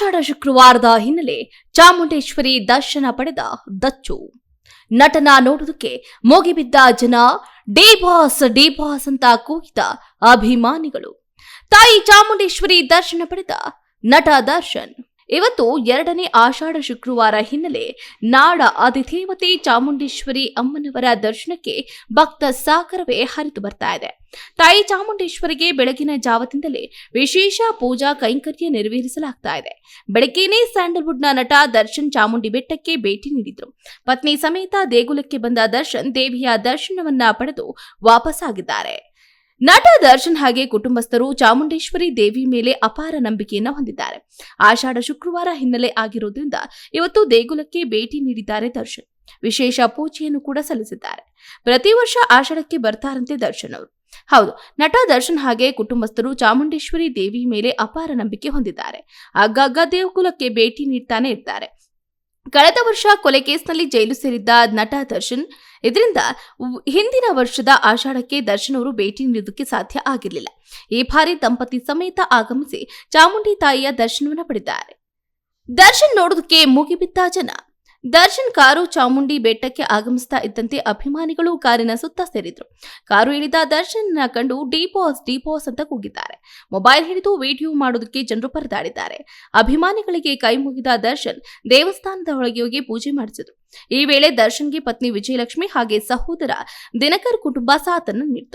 ಆಷಾಢ ಶುಕ್ರವಾರದ ಹಿನ್ನೆಲೆ ಚಾಮುಂಡೇಶ್ವರಿ ದರ್ಶನ ಪಡೆದ ದಚ್ಚು. ನಟನ ನೋಡುವುದಕ್ಕೆ ಮೋಗಿಬಿದ್ದ ಜನ ಡಿ ಬಾಸ್ ಡಿ ಬಾಸ್ ಅಂತ ಕೂಗಿದ ಅಭಿಮಾನಿಗಳು. ತಾಯಿ ಚಾಮುಂಡೇಶ್ವರಿ ದರ್ಶನ ಪಡೆದ ನಟ ದರ್ಶನ್. ಇವತ್ತು ಎರಡನೇ ಆಷಾಢ ಶುಕ್ರವಾರ ಹಿನ್ನೆಲೆ ನಾಡ ಅಧಿದೇವತೆ ಚಾಮುಂಡೇಶ್ವರಿ ಅಮ್ಮನವರ ದರ್ಶನಕ್ಕೆ ಭಕ್ತ ಸಾಗರವೇ ಹರಿದು ಬರ್ತಾ ಇದೆ. ತಾಯಿ ಚಾಮುಂಡೇಶ್ವರಿಗೆ ಬೆಳಗಿನ ಜಾವದಿಂದಲೇ ವಿಶೇಷ ಪೂಜಾ ಕೈಂಕರ್ಯ ನೆರವೇರಿಸಲಾಗ್ತಾ ಇದೆ. ಬೆಳಗ್ಗೆನೇ ಸ್ಯಾಂಡಲ್ವುಡ್ನ ನಟ ದರ್ಶನ್ ಚಾಮುಂಡಿ ಬೆಟ್ಟಕ್ಕೆ ಭೇಟಿ ನೀಡಿದ್ರು. ಪತ್ನಿ ಸಮೇತ ದೇಗುಲಕ್ಕೆ ಬಂದ ದರ್ಶನ್ ದೇವಿಯ ದರ್ಶನವನ್ನ ಪಡೆದು ವಾಪಸ್ಸಾಗಿದ್ದಾರೆ. ನಟ ದರ್ಶನ್ ಹಾಗೆ ಕುಟುಂಬಸ್ಥರು ಚಾಮುಂಡೇಶ್ವರಿ ದೇವಿ ಮೇಲೆ ಅಪಾರ ನಂಬಿಕೆಯನ್ನ ಹೊಂದಿದ್ದಾರೆ. ಆಷಾಢ ಶುಕ್ರವಾರ ಹಿನ್ನೆಲೆ ಆಗಿರೋದ್ರಿಂದ ಇವತ್ತು ದೇಗುಲಕ್ಕೆ ಭೇಟಿ ನೀಡಿದ್ದಾರೆ ದರ್ಶನ್. ವಿಶೇಷ ಪೂಜೆಯನ್ನು ಕೂಡ ಸಲ್ಲಿಸಿದ್ದಾರೆ. ಪ್ರತಿ ವರ್ಷ ಆಷಾಢಕ್ಕೆ ಬರ್ತಾರಂತೆ ದರ್ಶನ್ ಅವರು. ಹೌದು, ನಟ ದರ್ಶನ್ ಹಾಗೆ ಕುಟುಂಬಸ್ಥರು ಚಾಮುಂಡೇಶ್ವರಿ ದೇವಿ ಮೇಲೆ ಅಪಾರ ನಂಬಿಕೆ ಹೊಂದಿದ್ದಾರೆ. ಆಗಾಗ ದೇಗುಲಕ್ಕೆ ಭೇಟಿ ನೀಡ್ತಾನೆ ಇರ್ತಾರೆ. ಕಳೆದ ವರ್ಷ ಕೊಲೆ ಕೇಸ್ನಲ್ಲಿ ಜೈಲು ಸೇರಿದ್ದ ನಟ ದರ್ಶನ್, ಇದರಿಂದ ಹಿಂದಿನ ವರ್ಷದ ಆಷಾಢಕ್ಕೆ ದರ್ಶನ್ ಅವರು ಭೇಟಿ ನೀಡುವುದಕ್ಕೆ ಸಾಧ್ಯ ಆಗಿರಲಿಲ್ಲ. ಈ ಬಾರಿ ದಂಪತಿ ಸಮೇತ ಆಗಮಿಸಿ ಚಾಮುಂಡಿ ತಾಯಿಯ ದರ್ಶನವನ್ನು ಪಡೆದಿದ್ದಾರೆ. ದರ್ಶನ್ ನೋಡೋದಕ್ಕೆ ಮುಗಿಬಿದ್ದ ಜನ ದರ್ಶನ್ ಕಾರು ಚಾಮುಂಡಿ ಬೆಟ್ಟಕ್ಕೆ ಆಗಮಿಸ್ತಾ ಇದ್ದಂತೆ ಅಭಿಮಾನಿಗಳು ಕಾರಿನ ಸುತ್ತ ಸೇರಿದ್ರು. ಕಾರು ಇಳಿದ ದರ್ಶನ್ ಕಂಡು ಡಿಪಾಸ್ ಡಿಪೋಸ್ ಅಂತ ಕೂಗಿದ್ದಾರೆ. ಮೊಬೈಲ್ ಹಿಡಿದು ವಿಡಿಯೋ ಮಾಡೋದಕ್ಕೆ ಜನರು ಪರದಾಡಿದ್ದಾರೆ. ಅಭಿಮಾನಿಗಳಿಗೆ ಕೈ ಮುಗಿದ ದರ್ಶನ್ ದೇವಸ್ಥಾನದ ಒಳಗೆ ಹೋಗಿ ಪೂಜೆ ಮಾಡಿಸಿದ್ರು. ಈ ವೇಳೆ ದರ್ಶನ್ಗೆ ಪತ್ನಿ ವಿಜಯಲಕ್ಷ್ಮಿ ಹಾಗೆ ಸಹೋದರ ದಿನಕರ್ ಕುಟುಂಬ ಸಾಥನ್ನು ನೀಡಿತು.